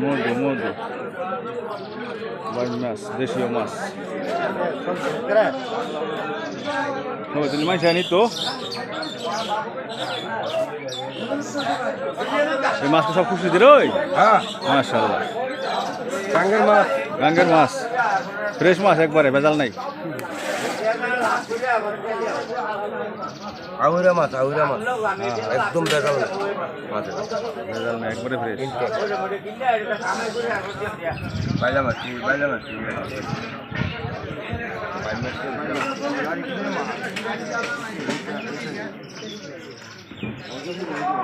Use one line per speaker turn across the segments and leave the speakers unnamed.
মধু মধু। বাইন মাছ দেশীয় মাছ। তুমি মাছ আনি তো। এই মাছটা সব খুশি দিল ওই
হ্যাঁ।
মাশাল্লাহ
টাঙ্গের মাছ।
গাঙ্গের মাছ। ফ্রেশ মাছ একবারে ভেজাল নাই।
আউরা মাছ আউরা মাছ। একদম বেজাল মাছ।
ভেজাল নাই একবারে ফ্রেশ
বাইলা মাছ বাইলা মাছ
বাইলা মাছ?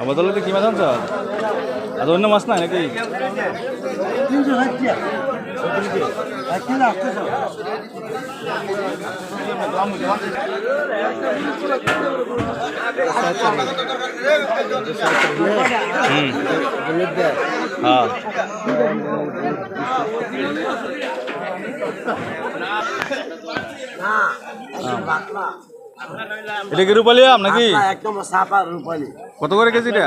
আমার কি মাছ আনছ? আর অন্য মাছ না নাকি? হুম। হ্যাঁ এটা কি রূপালি আম নাকি?
একদম সাপা রূপালি।
কত করে কেজি এটা?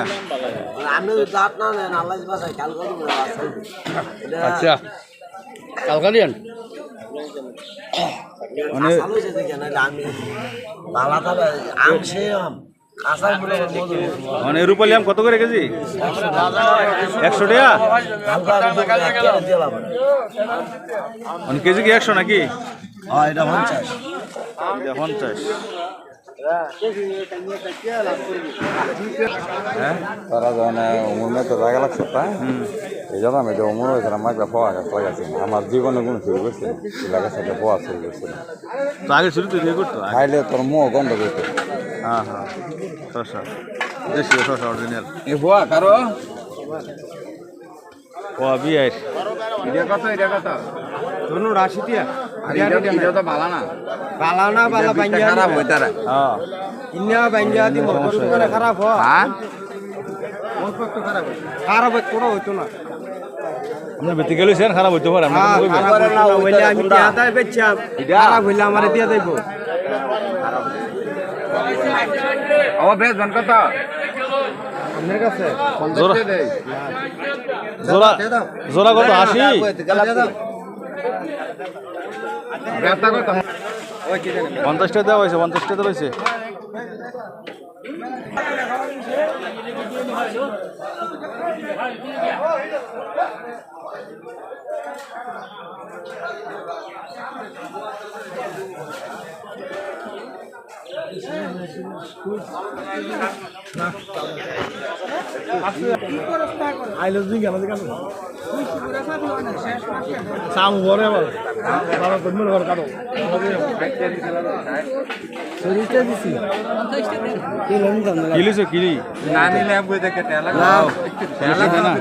আমি দাঁত না নেন আল্লাহ বাসায় কাল করে
আচ্ছা। কালকালিয়ান? মানে
ভালো যেতে কেন আমি তবে আম সে আম। মনে
মানে রূপালি আম কত করে কেজি? একশো টাকা? মানে কেজি কি একশো নাকি?
হ্যাঁ এটা পঞ্চাশ।
এটা পঞ্চাশ। হ্যাঁ?
তারা যখন উমর মেতে জায়গা লাগছে তাই?
হুম।
এই জন্য আমি যে উমর হয়েছে আমার একটা পোয়া গাছ লাগাচ্ছি আমার জীবনে কোনো শুরু করছে পোয়া শুরু করছে
আগে শুরু তো করতো?
খাইলে তোর মুখ গন্ধ করতে।
হ্যাঁ হ্যাঁ। শশা দেশীয় শশা অরিজিনাল
এ পোয়া কারও?
ও বিয়ের
এটা কত এটা কত?
ধরুন আশি টিয়া
এটা তো ভালো না।
বালা বাইঙ্গা
খারাপ হইতে রে
হ্যাঁ
ইন্না বাইঙ্গা দি মোটর করে খারাপ হয়।
হ্যাঁ?
মোটর তো খারাপ হয় খারাপ হয় কোনো হইতো না।
আপনার বেঁচে গেলেছেন খারাপ হইতে পারে আপনার
হ্যাঁ, খারাপ না, হইলে আমি। খারাপ হইলে আমারে দিয়ে দেবো।
ও বেশ জন কত
আপনার কাছে
জোড়া জোড়া কত? আশি?
কত
পঞ্চাশটা দেওয়া হয়েছে পঞ্চাশটা দেওয়া হয়েছে।
আইলো দিন কেন কেন সাম ঘরে আবার বাবা তুমি ঘর কাটো শরীরটা দিছি
কি লিছো কিলি
না নিলে আমি কই দেখে তেলা
তেলা